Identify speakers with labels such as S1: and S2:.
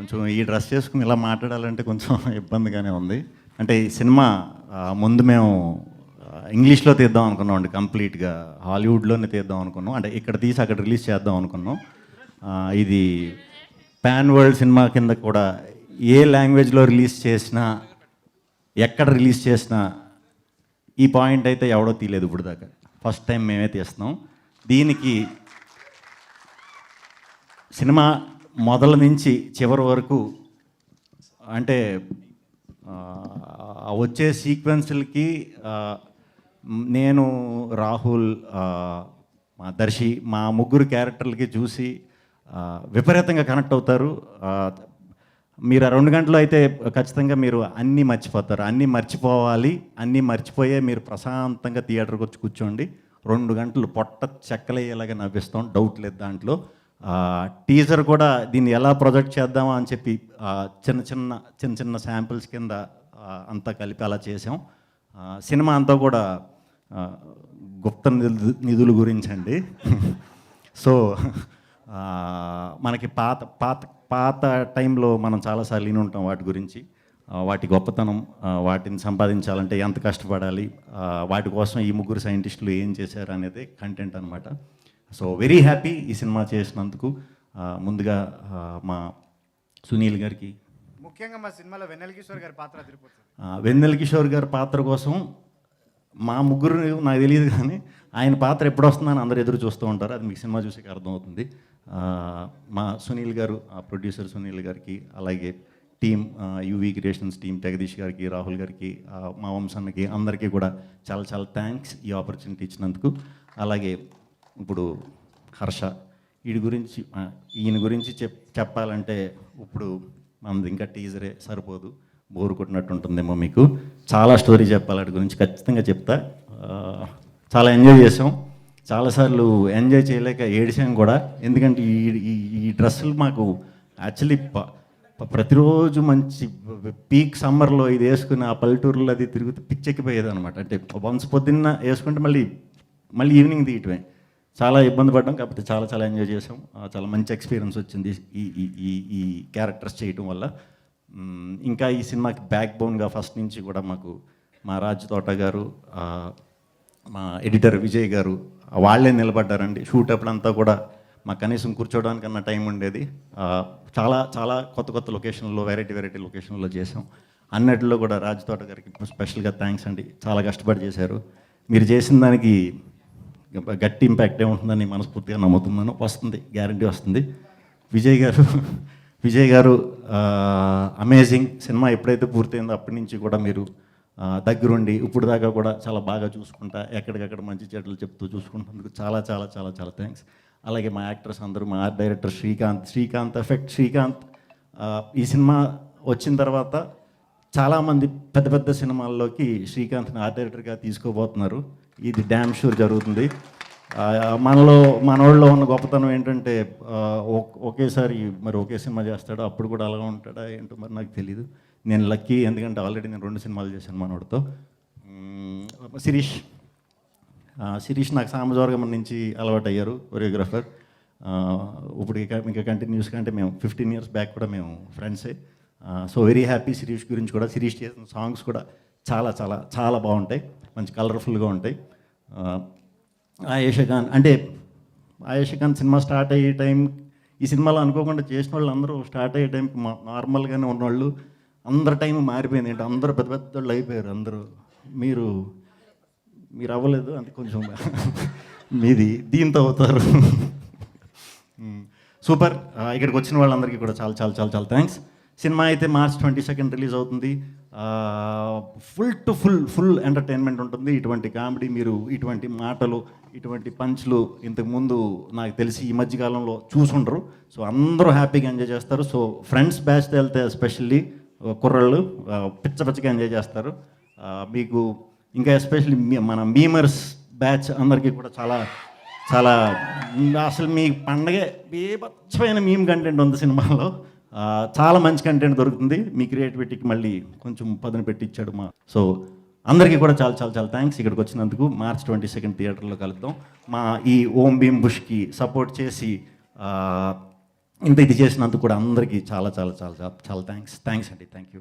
S1: కొంచెం ఈ డ్రెస్ చేసుకుని ఇలా మాట్లాడాలంటే కొంచెం ఇబ్బందిగానే ఉంది. అంటే ఈ సినిమా ముందు మేము ఇంగ్లీష్లో తీద్దాం అనుకున్నాం అండి కంప్లీట్గా. హాలీవుడ్లోనే తీద్దాం అనుకున్నాం. అంటే ఇక్కడ తీసి అక్కడ రిలీజ్ చేద్దాం అనుకున్నాం. ఇది పాన్ వరల్డ్ సినిమా కింద కూడా ఏ లాంగ్వేజ్లో రిలీజ్ చేసినా ఎక్కడ రిలీజ్ చేసినా ఈ పాయింట్ అయితే ఎవడో తీయలేదు ఇప్పుడు దాకా. ఫస్ట్ టైం మేమే తీస్తున్నాం. దీనికి సినిమా మొదల నుంచి చివరి వరకు అంటే వచ్చే సీక్వెన్సులకి నేను రాహుల్ మా దర్శి మా ముగ్గురు క్యారెక్టర్లకి చూసి విపరీతంగా కనెక్ట్ అవుతారు. మీరు ఆ రెండు గంటలు అయితే ఖచ్చితంగా మీరు అన్నీ మర్చిపోతారు. అన్నీ మర్చిపోవాలి. అన్నీ మర్చిపోయే మీరు ప్రశాంతంగా థియేటర్కి వచ్చి కూర్చోండి. రెండు గంటలు పొట్ట చెక్కలయ్యేలాగా నవ్విస్తాం. డౌట్ లేదు దాంట్లో. టీజర్ కూడా దీన్ని ఎలా ప్రొజెక్ట్ చేద్దామా అని చెప్పి చిన్న చిన్న చిన్న చిన్న శాంపిల్స్ కింద అంతా కలిపి అలా చేసాం సినిమా అంతా కూడా గుప్త నిధు నిధుల గురించి అండి సో మనకి పాత పాత పాత టైంలో మనం చాలాసార్లు విని ఉంటాం వాటి గురించి. వాటి గొప్పతనం వాటిని సంపాదించాలంటే ఎంత కష్టపడాలి వాటి కోసం ఈ ముగ్గురు సైంటిస్టులు ఏం చేశారు అనేది కంటెంట్ అనమాట సో వెరీ హ్యాపీ ఈ సినిమా చేసినందుకు. ముందుగా మా సునీల్ గారికి.
S2: ముఖ్యంగా మా సినిమాలో వెన్నెల కిషోర్ గారి పాత్ర
S1: వెన్నెల కిషోర్ గారి పాత్ర కోసం మా ముగ్గురు నాకు తెలియదు కానీ ఆయన పాత్ర ఎప్పుడు వస్తుందని అందరు ఎదురు చూస్తూ ఉంటారు. అది మీకు సినిమా చూసి అర్థమవుతుంది. మా సునీల్ గారు ఆ ప్రొడ్యూసర్ సునీల్ గారికి అలాగే team UV Creations team Jagadeesh గారికి రాహుల్ గారికి మా వంశానికి అందరికీ కూడా చాలా చాలా థ్యాంక్స్ ఈ ఆపర్చునిటీ ఇచ్చినందుకు. అలాగే ఇప్పుడు హర్ష వీడి గురించి ఈయన గురించి చెప్ చెప్పాలంటే ఇప్పుడు మనది ఇంకా టీజరే సరిపోదు. బోరు కొట్టినట్టు ఉంటుందేమో మీకు. చాలా స్టోరీ చెప్పాలి వాటి గురించి ఖచ్చితంగా చెప్తా. చాలా ఎంజాయ్ చేసాం చాలాసార్లు ఎంజాయ్ చేయలేక ఏడిసాం కూడా. ఎందుకంటే ఈ ఈ ఈ డ్రెస్సులు మాకు యాక్చువల్లీ ప్రతిరోజు మంచి పీక్ సమ్మర్లో ఇది వేసుకుని ఆ పల్లెటూరులో అది తిరుగుతూ పిచ్చెక్కిపోయేది అనమాట అంటే వన్స్ పొద్దున్న వేసుకుంటే మళ్ళీ మళ్ళీ ఈవినింగ్ తీయటమే. చాలా ఇబ్బంది పడ్డాం కాకపోతే చాలా చాలా ఎంజాయ్ చేసాం చాలా మంచి ఎక్స్పీరియన్స్ వచ్చింది ఈ ఈ ఈ ఈ క్యారెక్టర్స్ చేయటం వల్ల. ఇంకా ఈ సినిమాకి బ్యాక్ బోన్గా ఫస్ట్ నుంచి కూడా మాకు మా రాజ్ తోట గారు మా ఎడిటర్ విజయ్ గారు వాళ్ళే నిలబడ్డారండి. షూట్ అప్పుడంతా కూడా మాకు కనీసం కూర్చోవడానికన్నా టైం ఉండేది. చాలా చాలా కొత్త కొత్త లొకేషన్లో వెరైటీ వెరైటీ లొకేషన్లో చేసాం అన్నిటిలో కూడా రాజ్ తోట గారికి స్పెషల్గా థ్యాంక్స్ అండి. చాలా కష్టపడి చేశారు. మీరు చేసిన దానికి గట్టి ఇంపాక్ట్ ఏముంటుందని మనస్ఫూర్తిగా నమ్ముతున్నాను. వస్తుంది గ్యారంటీ వస్తుంది. విజయ్ గారు విజయ్ గారు అమేజింగ్ సినిమా ఎప్పుడైతే పూర్తయిందో అప్పటి నుంచి కూడా మీరు దగ్గరుండి ఇప్పుడు దాకా కూడా చాలా బాగా చూసుకుంటా ఎక్కడికక్కడ మంచి చెడ్డలు చెప్తూ చూసుకుంటున్నందుకు చాలా చాలా చాలా చాలా థ్యాంక్స్ అలాగే మా యాక్టర్స్ అందరూ మా art director Srikanth Srikanth effect Srikanth ఈ సినిమా వచ్చిన తర్వాత చాలామంది పెద్ద పెద్ద సినిమాల్లోకి శ్రీకాంత్ని ఆర్ట్ డైరెక్టర్గా తీసుకోబోతున్నారు. ఇది డ్యామ్ షూర్ జరుగుతుంది. మనలో మనోళ్ళలో ఉన్న గొప్పతనం ఏంటంటే ఒకేసారి మరి ఒకే సినిమా చేస్తాడు అప్పుడు కూడా అలా ఉంటాడా ఏంటో మరి నాకు తెలియదు నేను లక్కీ ఎందుకంటే ఆల్రెడీ నేను రెండు సినిమాలు చేశాను మనోడితో. శిరీష్. శిరీష్ నాకు సామజోర్గం నుంచి అలవాటు అయ్యారు కొరియోగ్రాఫర్ ఇప్పుడు ఇంకా కంటిన్యూస్గా అంటే మేము ఫిఫ్టీన్ ఇయర్స్ బ్యాక్ కూడా మేము ఫ్రెండ్సే సో వెరీ హ్యాపీ శిరీష్ గురించి కూడా శిరీష్ చేసిన సాంగ్స్ కూడా చాలా చాలా చాలా బాగుంటాయి. మంచి కలర్ఫుల్గా ఉంటాయి. ఆ, ఖాన్ అంటే ఆయేషా ఖాన్ సినిమా స్టార్ట్ అయ్యే టైం ఈ సినిమాలో అనుకోకుండా చేసిన వాళ్ళు అందరూ స్టార్ట్ అయ్యే టైంకి మా నార్మల్గానే ఉన్నవాళ్ళు అందరి టైం మారిపోయింది. ఏంటి? అందరూ పెద్ద పెద్ద వాళ్ళు అయిపోయారు అందరూ. మీరు మీరు అవ్వలేదు అంటే కొంచెం మీది దీంతో అవుతారు. సూపర్. ఇక్కడికి వచ్చిన వాళ్ళందరికీ కూడా చాలా చాలా చాలా చాలా థ్యాంక్స్. సినిమా అయితే మార్చ్ ట్వంటీ సెకండ్ రిలీజ్ అవుతుంది. Full to full full entertainment ఉంటుంది. ఇటువంటి కామెడీ మీరు ఇటువంటి మాటలు ఇటువంటి పంచ్లు ఇంతకుముందు నాకు తెలిసి ఈ మధ్యకాలంలో చూసుండరు. సో అందరూ హ్యాపీగా ఎంజాయ్ చేస్తారు. సో ఫ్రెండ్స్ బ్యాచ్తో వెళ్తే ఎస్పెషల్లీ కుర్రళ్ళు పిచ్చ పిచ్చగా ఎంజాయ్ చేస్తారు. మీకు ఇంకా ఎస్పెషల్లీ మన మీమర్స్ బ్యాచ్ అందరికీ కూడా చాలా చాలా అసలు మీ పండగే బీభత్సమైన మీమ్ కంటెంట్ ఉంది సినిమాలో. చాలా మంచి కంటెంట్ దొరుకుతుంది. మీ క్రియేటివిటీకి మళ్ళీ కొంచెం పదును పెట్టి ఇచ్చాడు మా. సో అందరికీ కూడా చాలా చాలా చాలా థ్యాంక్స్ ఇక్కడికి వచ్చినందుకు మార్చ్ ట్వంటీ సెకండ్ థియేటర్లో కలుద్దాం. మా ఈ ఓం భీమ్ బుష్కి సపోర్ట్ చేసి ఇంత ఇది చేసినందుకు కూడా అందరికీ చాలా చాలా చాలా చాలా చాలా థ్యాంక్స్ థ్యాంక్స్ అండి. Thank you